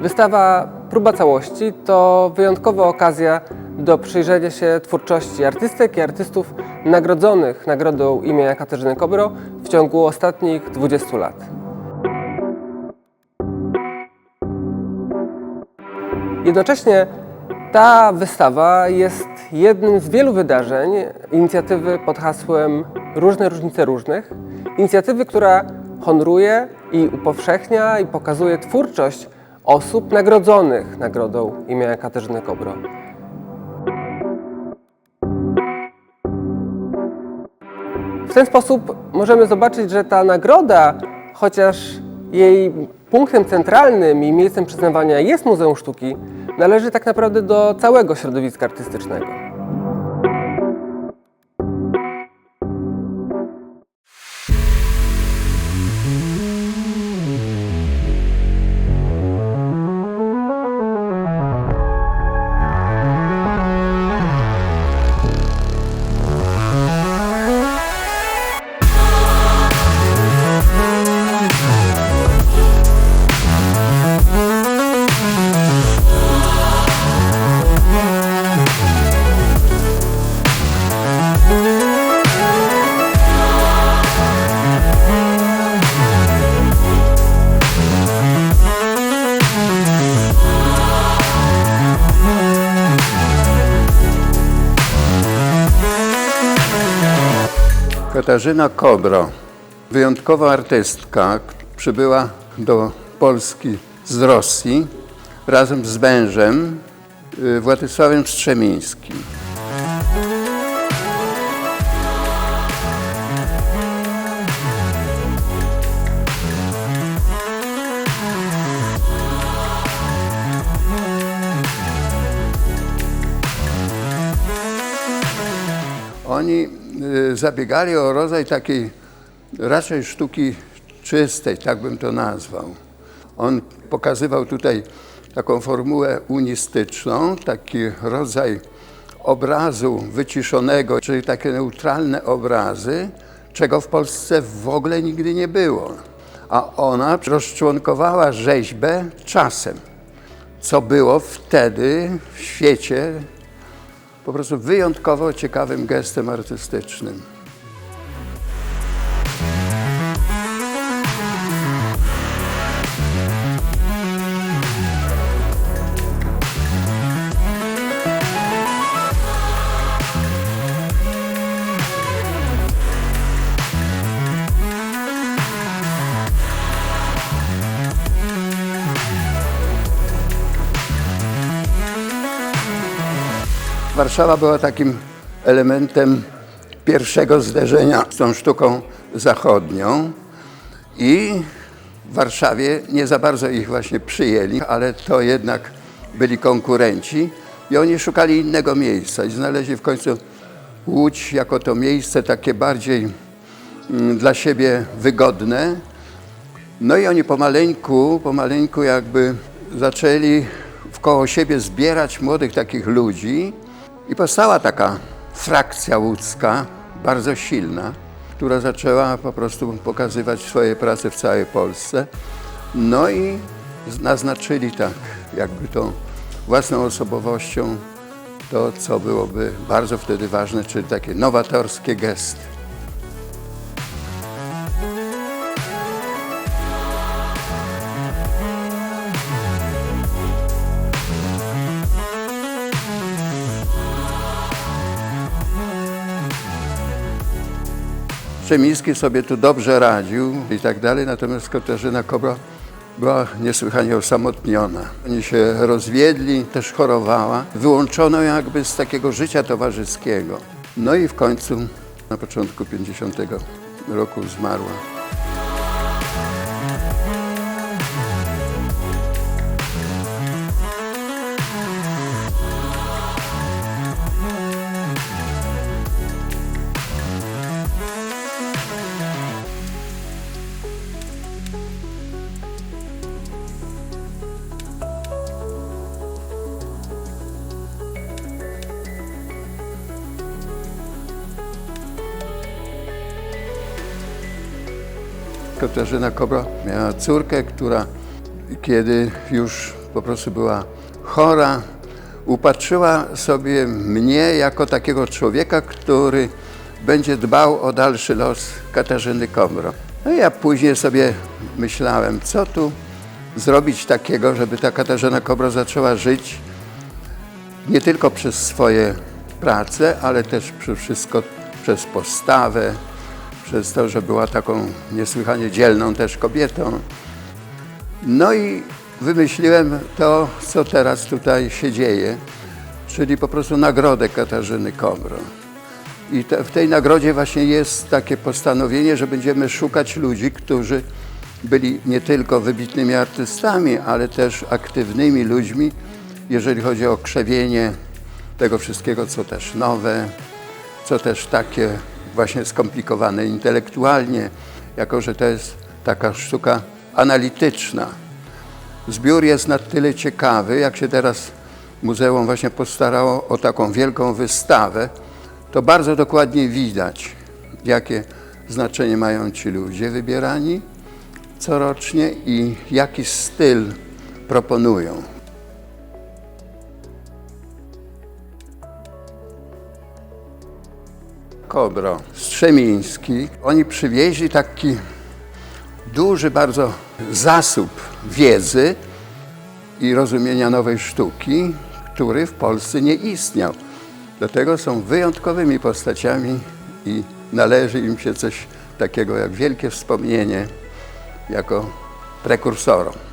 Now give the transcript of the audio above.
Wystawa Próba Całości to wyjątkowa okazja do przyjrzenia się twórczości artystek i artystów nagrodzonych nagrodą imienia Katarzyny Kobro w ciągu ostatnich 20 lat. Jednocześnie ta wystawa jest jednym z wielu wydarzeń inicjatywy pod hasłem Różne różnice różnych. Inicjatywy, która honoruje i upowszechnia i pokazuje twórczość osób nagrodzonych nagrodą imienia Katarzyny Kobro. W ten sposób możemy zobaczyć, że ta nagroda, chociaż jej punktem centralnym i miejscem przyznawania jest Muzeum Sztuki, należy tak naprawdę do całego środowiska artystycznego. Katarzyna Kobro, wyjątkowa artystka, przybyła do Polski z Rosji razem z mężem y, Władysławem Strzemińskim. Oni zabiegali o rodzaj takiej raczej sztuki czystej, tak bym to nazwał. On pokazywał tutaj taką formułę unistyczną, taki rodzaj obrazu wyciszonego, czyli takie neutralne obrazy, czego w Polsce w ogóle nigdy nie było. A ona rozczłonkowała rzeźbę czasem, co było wtedy w świecie po prostu wyjątkowo ciekawym gestem artystycznym. Warszawa była takim elementem pierwszego zderzenia z tą sztuką zachodnią i w Warszawie nie za bardzo ich właśnie przyjęli, ale to jednak byli konkurenci i oni szukali innego miejsca i znaleźli w końcu Łódź jako to miejsce takie bardziej mm, dla siebie wygodne. No i oni pomaleńku, pomaleńku jakby zaczęli wkoło siebie zbierać młodych takich ludzi i powstała taka frakcja łódzka, bardzo silna, która zaczęła po prostu pokazywać swoje prace w całej Polsce. No i naznaczyli tak jakby tą własną osobowością to, co byłoby bardzo wtedy ważne, czyli takie nowatorskie gesty. Przemiński sobie tu dobrze radził i tak dalej, natomiast Katarzyna Kobro była niesłychanie osamotniona. Oni się rozwiedli, też chorowała. Wyłączono jakby z takiego życia towarzyskiego. No i w końcu na początku 50 roku zmarła. Katarzyna Kobro miała córkę, która kiedy już po prostu była chora, upatrzyła sobie mnie jako takiego człowieka, który będzie dbał o dalszy los Katarzyny Komro. No ja później sobie myślałem, co tu zrobić takiego, żeby ta Katarzyna Kobro zaczęła żyć nie tylko przez swoje prace, ale też przez wszystko, przez postawę, przez to, że była taką niesłychanie dzielną też kobietą. No i wymyśliłem to, co teraz tutaj się dzieje, czyli po prostu nagrodę Katarzyny Komro. I te, w tej nagrodzie właśnie jest takie postanowienie, że będziemy szukać ludzi, którzy byli nie tylko wybitnymi artystami, ale też aktywnymi ludźmi, jeżeli chodzi o krzewienie tego wszystkiego, co też nowe, co też takie właśnie skomplikowane intelektualnie, jako że to jest taka sztuka analityczna. Zbiór jest na tyle ciekawy, jak się teraz muzeum właśnie postarało o taką wielką wystawę, to bardzo dokładnie widać, jakie znaczenie mają ci ludzie wybierani corocznie i jaki styl proponują. Kobro, Strzemiński, oni przywieźli taki duży bardzo zasób wiedzy i rozumienia nowej sztuki, który w Polsce nie istniał. Dlatego są wyjątkowymi postaciami i należy im się coś takiego jak wielkie wspomnienie jako prekursorom.